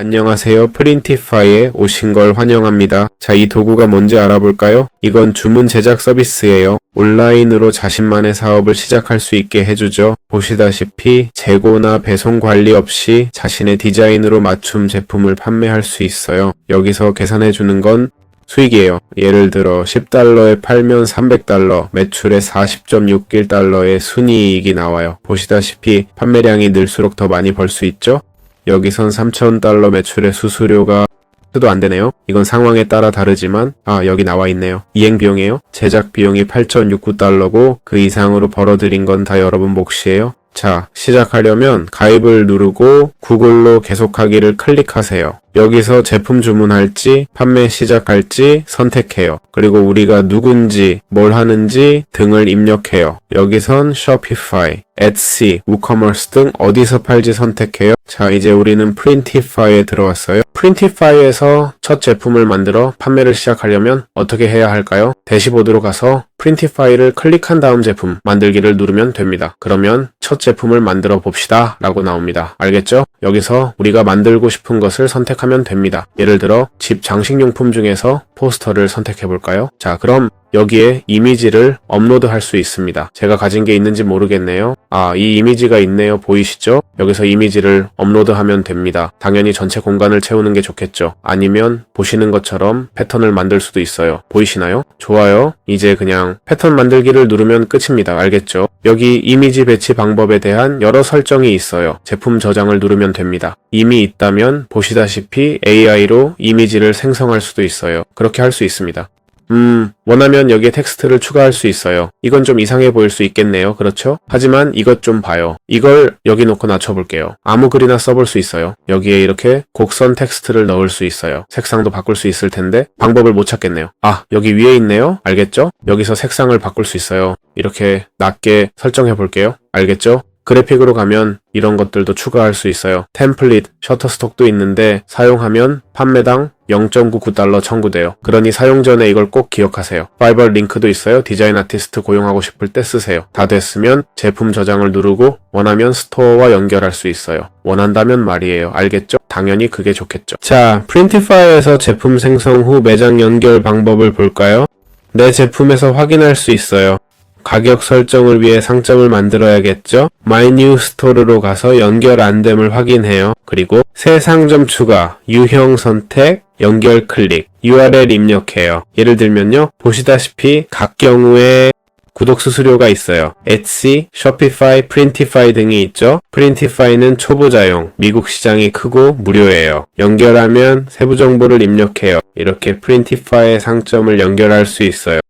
안녕하세요. 프린티파이에 오신 걸 환영합니다. 자, 이 도구가 뭔지 알아볼까요? 이건 주문 제작 서비스예요. 온라인으로 자신만의 사업을 시작할 수 있게 해주죠. 보시다시피 재고나 배송 관리 없이 자신의 디자인으로 맞춤 제품을 판매할 수 있어요. 여기서 계산해 주는 건 수익이에요. 예를 들어 10달러에 팔면 300달러, 매출에 40.61달러의 순이익이 나와요. 보시다시피 판매량이 늘수록 더 많이 벌 수 있죠? 여기선 3,000달러 매출의 수수료가 수도 안 되네요. 이건 상황에 따라 다르지만 아 여기 나와 있네요. 이행 비용이에요. 제작 비용이 8,069달러고 그 이상으로 벌어들인 건 다 여러분 몫이에요. 자, 시작하려면 가입을 누르고 구글로 계속하기를 클릭하세요. 여기서 제품 주문할지 판매 시작할지 선택해요. 그리고 우리가 누군지 뭘 하는지 등을 입력해요. 여기선 쇼피파이, etsy, 우커머스 등 어디서 팔지 선택해요. 자, 이제 우리는 프린티파이에 들어왔어요. 프린티파이에서 첫 제품을 만들어 판매를 시작하려면 어떻게 해야 할까요? 대시보드로 가서 프린티파이를 클릭한 다음 제품 만들기를 누르면 됩니다. 그러면 첫 제품을 만들어 봅시다 라고 나옵니다. 알겠죠? 여기서 우리가 만들고 싶은 것을 선택하면 됩니다. 예를 들어 집 장식용품 중에서 포스터를 선택해 볼까요? 자, 그럼 여기에 이미지를 업로드할 수 있습니다. 제가 가진 게 있는지 모르겠네요. 아, 이 이미지가 있네요. 보이시죠? 여기서 이미지를 업로드하면 됩니다. 당연히 전체 공간을 채우는 게 좋겠죠. 아니면 보시는 것처럼 패턴을 만들 수도 있어요. 보이시나요? 좋아요. 이제 그냥 패턴 만들기를 누르면 끝입니다. 알겠죠? 여기 이미지 배치 방법에 대한 여러 설정이 있어요. 제품 저장을 누르면 됩니다. 이미 있다면 보시다시피 AI로 이미지를 생성할 수도 있어요. 그렇게 할 수 있습니다. 음, 원하면 여기에 텍스트를 추가할 수 있어요. 이건 좀 이상해 보일 수 있겠네요. 그렇죠? 하지만 이것 좀 봐요. 이걸 여기 놓고 낮춰볼게요. 아무 글이나 써볼 수 있어요. 여기에 이렇게 곡선 텍스트를 넣을 수 있어요. 색상도 바꿀 수 있을 텐데 방법을 못 찾겠네요. 아, 여기 위에 있네요. 알겠죠? 여기서 색상을 바꿀 수 있어요. 이렇게 낮게 설정해 볼게요. 알겠죠? 그래픽으로 가면 이런 것들도 추가할 수 있어요. 템플릿, 셔터스톡도 있는데 사용하면 판매당 0.99달러 청구돼요. 그러니 사용 전에 이걸 꼭 기억하세요. 파이벌 링크도 있어요. 디자인 아티스트 고용하고 싶을 때 쓰세요. 다 됐으면 제품 저장을 누르고 원하면 스토어와 연결할 수 있어요. 원한다면 말이에요. 알겠죠? 당연히 그게 좋겠죠. 자, 프린티파이에서 제품 생성 후 매장 연결 방법을 볼까요? 내 제품에서 확인할 수 있어요. 가격 설정을 위해 상점을 만들어야겠죠? My New Store로 가서 연결 안 됨을 확인해요. 그리고 새 상점 추가, 유형 선택, 연결 클릭, URL 입력해요. 예를 들면요. 보시다시피 각 경우에 구독 수수료가 있어요. etsy, shopify, printify 등이 있죠. printify는 초보자용, 미국 시장이 크고 무료예요. 연결하면 세부 정보를 입력해요. 이렇게 printify의 상점을 연결할 수 있어요.